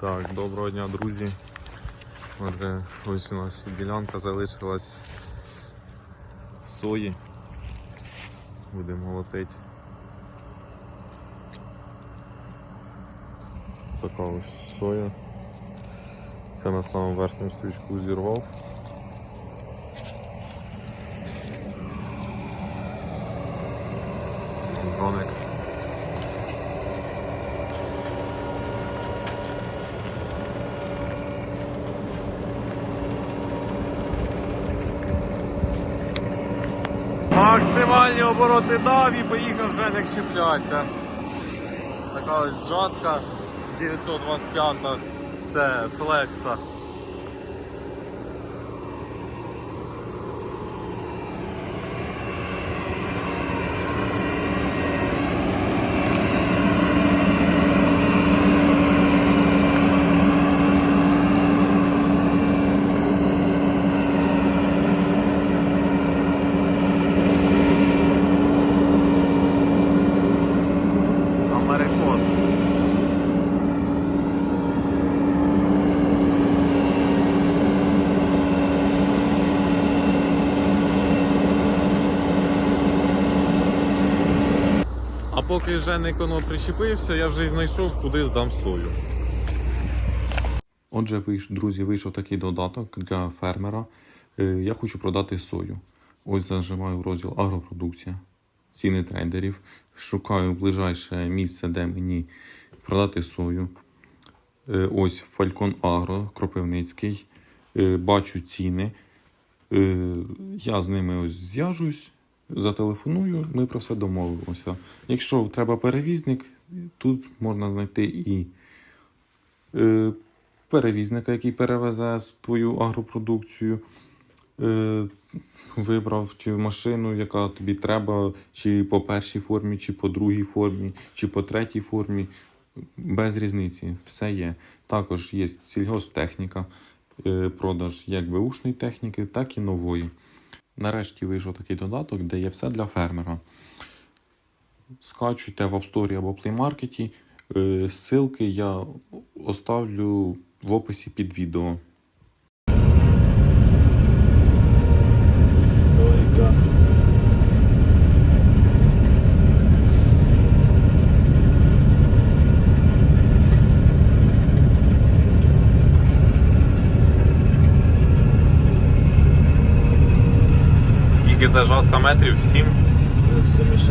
Так, доброго дня, друзі. Отже, ось у нас ділянка залишилась сої. Будемо молотити. Така ось соя. Це на самому верхню стрічку зірвав. Максимальні обороти дав і поїхав вже не чіплятися. Така ось жатка 925 це флекса. А поки Женик воно причепився, я вже й знайшов, куди здам сою. Отже, друзі, вийшов такий додаток для фермера. Е, Я хочу продати сою. Ось зажимаю розділ агропродукція, ціни трейдерів. Шукаю ближайше місце, де мені продати сою. Е, Ось Falcon Agro, Кропивницький. Е, Бачу ціни. Я з ними ось зв'яжусь, зателефоную, ми про все домовимося. Якщо треба перевізник, тут можна знайти і е, перевізника, який перевезе твою агропродукцію. Е, Вибрав машину, яка тобі треба, чи по першій формі, чи по другій формі, чи по третій формі. Без різниці, все є. Також є сільгосптехніка, е, продаж як беушної техніки, так і нової. Нарешті вийшов такий додаток, де є все для фермера. Скачуйте в App Store або Play Market. Е, Ссылки я оставлю в описі під відео. Сойка. Скільки це жатка метрів? 7? 7,6.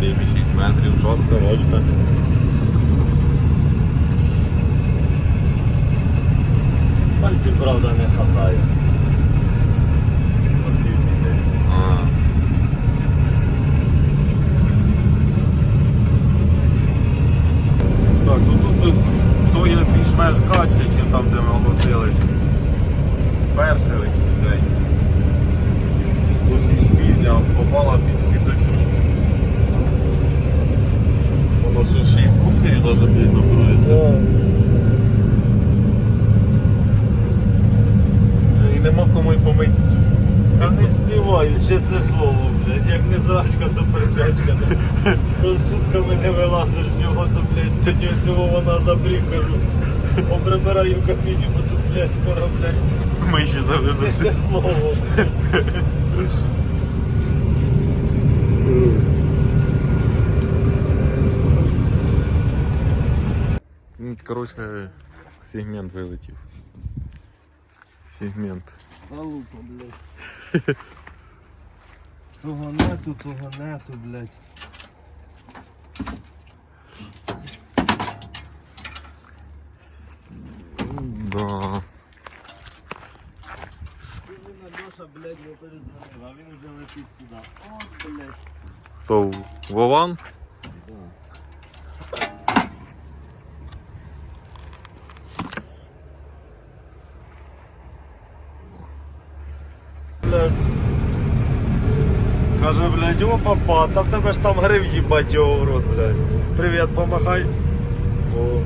7,6 метрів жатка, бачите. Пальців, правда, не хватає. Так, ну тут соя більш-менш краще, ніж там, де ми молотили. Перший день. Тут більш пізня попала під сіточку. Воно ще ще й в кукері навіть видно буде. І нема кому й помити цю. Та не співаю, чесне слово, блядь, як не зрачка, то передячка. То сутками не вилазиш з нього, то, блядь, сьогодні всього вона забрів, кажу. Поприбираю кабіні, бо тут, блядь, скоро, блядь, Ми ще заведемо. чесне слово. Ну, Короче, сегмент вылетел, Сегмент. Залупа, блядь. Туганету, туганету, блять. Да. Він Льоша, блядь, не передзвонив, а він вже летить сюди. О, блядь. То Вован? блядь. Каже, блядь, о, папа, та в тебе ж там грив їбать його в рот, блядь. Привіт, помахай. О.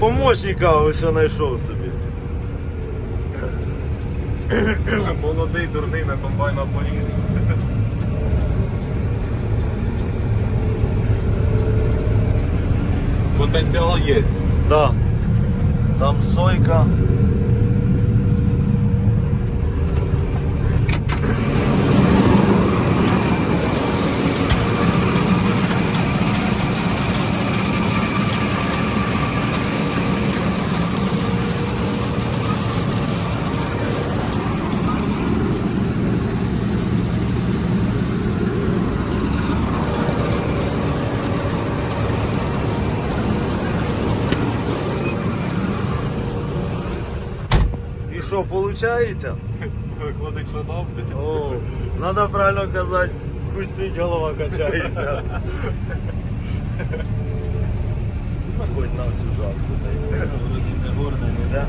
Помощника ось знайшов собі. Молодий, дурний на комбайна поліз. Потенціал є. Да. Там сойка. Що, виходить? Виходить, що добре. О, надо правильно казати, кустить голова качається. Заходь на всю жатку, та й вроді не горне, ніде.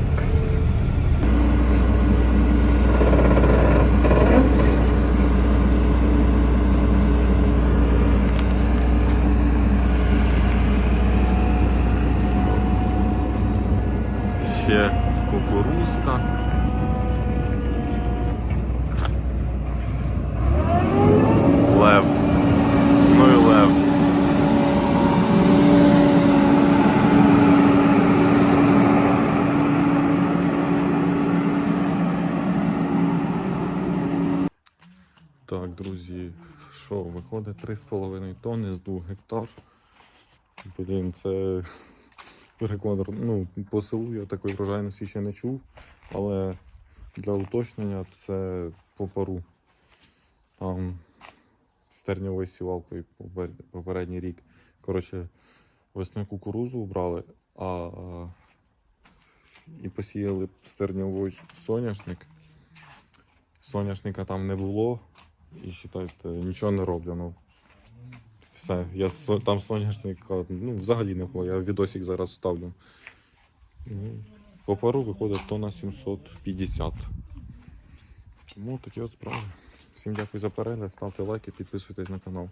Ще кукурузка. Лев. Ну і лев. Так, друзі, що, виходить 3,5 тонни з 2 гектар. Блін, це рекорд. Ну, по селу я такої врожайності ще не чув, але для уточнення це по пару. Там з терньовою сівалкою попередній рік. Коротше, весною кукурузу убрали, а і посіяли стерньовий соняшник. Соняшника там не було, і вважайте, нічого не роблю. Все, я там соняшник ну, взагалі не було. Я відосик зараз ставлю. Ну, по пару виходить тонна 750. Тому такі от справи. Всім дякую за перегляд, ставте лайки, підписуйтесь на канал.